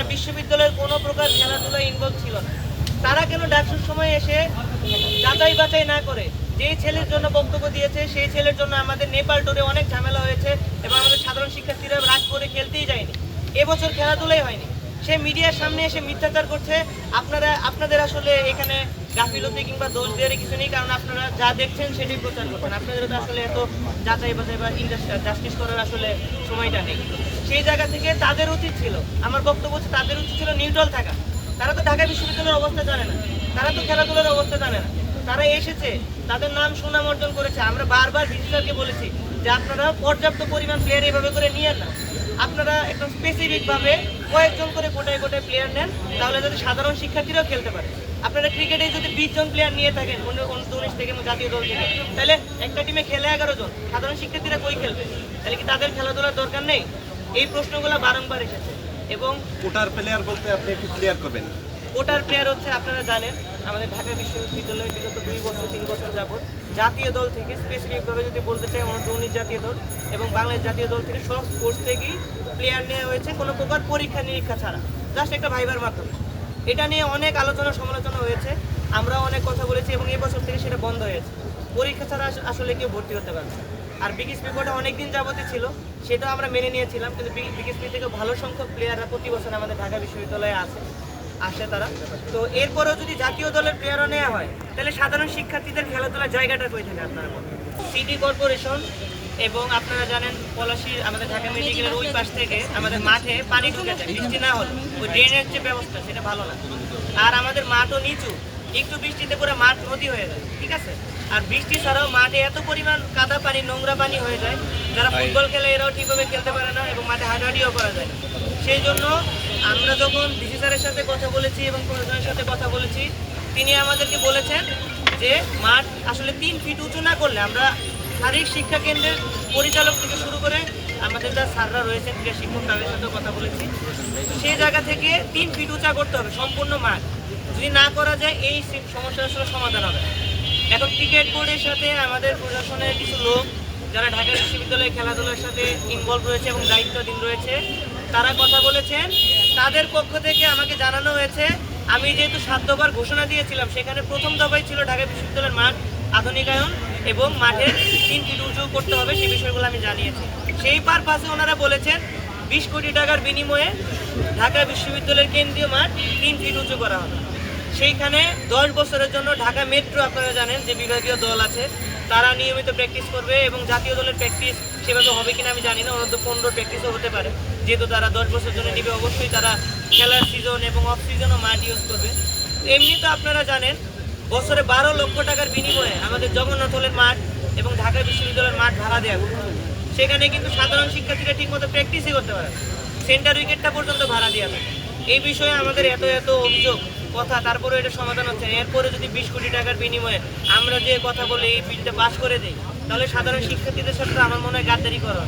তারা বিশ্ববিদ্যালয়ের কোনো প্রকার খেলাধুলায় ইনভলভ ছিল তারা কেন ডাকসুর সময় এসে যাচাই বাছাই না করে? যেই ছেলের জন্য বক্তব্য দিয়েছে, সেই ছেলের জন্য আমাদের নেপাল টোরে অনেক ঝামেলা হয়েছে এবং আমাদের সাধারণ শিক্ষার্থীরা রাগ করে খেলতেই যায়নি। এবছর খেলাধুলাই হয়নি। সে মিডিয়ার সামনে এসে মিথ্যাচার করছে। আপনারা, আপনাদের আসলে এখানে গাফিলতি কিংবা দোষ দেওয়ার কিছু নেই, কারণ আপনারা যা দেখছেন সেটাই প্রচার করছেন। আপনাদের তো আসলে এত যাচাই বাছাই বা জাস্টিস করার আসলে সময়টা নেই। সেই জায়গা থেকে তাদের উচিত ছিল, আমার বক্তব্য হচ্ছে তাদের উচিত ছিল নিউট্রাল থাকা। তারা তো ঢাকা বিশ্ববিদ্যালয়ের অবস্থা জানে না। তারা তো খেলাধুলার অবস্থা জানে না। তারা এসেছে, তাদের নাম সুনাম অর্জন করেছে। আমরা বারবার ভিজিটারকে বলেছি যে আপনারা পর্যাপ্ত পরিমাণ প্লেয়ার এভাবে করে নিয়েন না। আপনারা একদম স্পেসিফিক ভাবে কয়েকজন করে কোটায় কোটায় প্লেয়ার নেন, তাহলে যাতে সাধারণ শিক্ষার্থীরাও খেলতে পারে। আপনারা ক্রিকেটে যদি বিশ জন প্লেয়ার নিয়ে থাকেন অন্য উনিশ থেকে জাতীয় দল থেকে তাহলে একটা টিমে খেলে এগারো জন সাধারণ শিক্ষার্থীরা কই খেলবে? তাহলে কি তাদের খেলাধুলার দরকার নেই? এই প্রশ্নগুলো বারংবার এসেছে। এবং কোটার প্লেয়ার বলতে আপনি একটু ক্লিয়ার করবেন। ওটার প্লেয়ার হচ্ছে আপনারা জানেন আমাদের ঢাকা বিশ্ববিদ্যালয়ে বিগত দুই বছর তিন বছর যাবত জাতীয় দল থেকে স্পেসিফিকভাবে যদি বলতে চাই অনূর্ধ্ব উনিশ জাতীয় দল এবং বাংলাদেশ জাতীয় দল থেকে সব স্পোর্টস থেকেই প্লেয়ার নেওয়া হয়েছে কোনো প্রকার পরীক্ষা নিরীক্ষা ছাড়া। জাস্ট একটা ভাইবার মাধ্যমে। এটা নিয়ে অনেক আলোচনা সমালোচনা হয়েছে। আমরা অনেক কথা বলেছি এবং এই বছর থেকে সেটা বন্ধ হয়েছে। পরীক্ষা ছাড়া আসলে কেউ ভর্তি হতে পারবে। আর বিগিস পেপারটা অনেকদিন যাবতই ছিল, সেটাও আমরা মেনে নিয়েছিলাম, কিন্তু বিগিস পি থেকে ভালো সংখ্যক প্লেয়াররা প্রতি বছর আমাদের ঢাকা বিশ্ববিদ্যালয়ে আছে আসে তারা। তো এরপরেও যদি জাতীয় দলের প্লেয়ারও নেওয়া হয়, তাহলে সাধারণ শিক্ষার্থীদের খেলাধুলার জায়গাটা কই থাকে আপনার সিটি কর্পোরেশন এবং আপনারা জানেন পলাশির আমাদের ঢাকা মেডিকেলের ওই পাশ থেকে আমাদের মাঠে পানি ঢুকে যায় বৃষ্টি না হলে। ওই ড্রেনের যে ব্যবস্থা সেটা ভালো না। আর আমাদের মাঠও নিচু একটু বৃষ্টিতে পুরো মাঠ নদী হয়ে যায় ঠিক আছে? আর বৃষ্টি ছাড়াও মাঠে এত পরিমাণ কাদা পানি নোংরা পানি হয়ে যায় যারা ফুটবল খেলে এরাও ঠিকভাবে খেলতে পারে না এবং মাঠে হাঁটাহাঁটিও করা যায় সেই জন্য আমরা যখন ডিসি স্যারের সাথে কথা বলেছি এবং প্রশাসনের সাথে কথা বলেছি তিনি আমাদেরকে বলেছেন যে মাঠ আসলে তিন ফিট উঁচু না করলে আমরা শারীরিক শিক্ষা কেন্দ্রের পরিচালক থেকে শুরু করে আমাদের যা স্যাররা রয়েছেন, ক্রীড়া শিক্ষক, তাদের সাথে কথা বলেছি। সেই জায়গা থেকে তিন ফিট উঁচা করতে হবে, সম্পূর্ণ মাঠ। যদি না করা যায়, এই সমস্যার আসলে সমাধান হবে। এখন ক্রিকেট বোর্ডের সাথে আমাদের প্রশাসনের কিছু লোক, যারা ঢাকা বিশ্ববিদ্যালয়ে খেলাধুলার সাথে ইনভলভ রয়েছে এবং দায়িত্বাধীন রয়েছে, তারা কথা বলেছেন। তাদের পক্ষ থেকে আমাকে জানানো হয়েছে, আমি যেহেতু সাত দফার ঘোষণা দিয়েছিলাম, সেখানে প্রথম দফায় ছিল ঢাকা বিশ্ববিদ্যালয়ের মাঠ। আধুনিকায়ন এবং মাঠের তিন ফিট উঁচু করতে হবে সেই বিষয়গুলো আমি জানিয়েছি। সেই পারপাসে ওনারা বলেছেন, বিশ কোটি টাকার বিনিময়ে ঢাকা বিশ্ববিদ্যালয়ের কেন্দ্রীয় মাঠ তিন ফিট উঁচু করা হবে। সেইখানে দশ বছরের জন্য ঢাকা মেট্রো আপনারা জানেন যে বিভাগীয় দল আছে, তারা নিয়মিত প্র্যাকটিস করবে এবং জাতীয় দলের প্র্যাকটিস সেভাবে হবে কিনা আমি জানি না অনন্ত পনেরো প্র্যাকটিসও হতে পারে। যেহেতু তারা দশ বছরের জন্য নিবে, অবশ্যই তারা খেলার সিজন এবং অফ সিজনও মাঠ ইউজ করবে। এমনি তো আপনারা জানেন বছরে বারো লক্ষ টাকার বিনিময়ে আমাদের জগন্নাথ হলের মাঠ এবং ঢাকা বিশ্ববিদ্যালয়ের মাঠ ভাড়া দেওয়া সেখানে কিন্তু সাধারণ শিক্ষার্থীরা ঠিকমতো প্র্যাকটিসই করতে পারে সেন্টার উইকেটটা পর্যন্ত ভাড়া দেওয়া এই বিষয়ে আমাদের এত এত অভিযোগ, কথা তারপরে এটা সমাধান হচ্ছে এরপরে যদি বিশ কোটি টাকার বিনিময়ে আমরা যে কথা বলে, এই বিলটা পাস করে দিই, তাহলে সাধারণ শিক্ষার্থীদের সাথে আমার মনে হয় গাদ্দারি করা।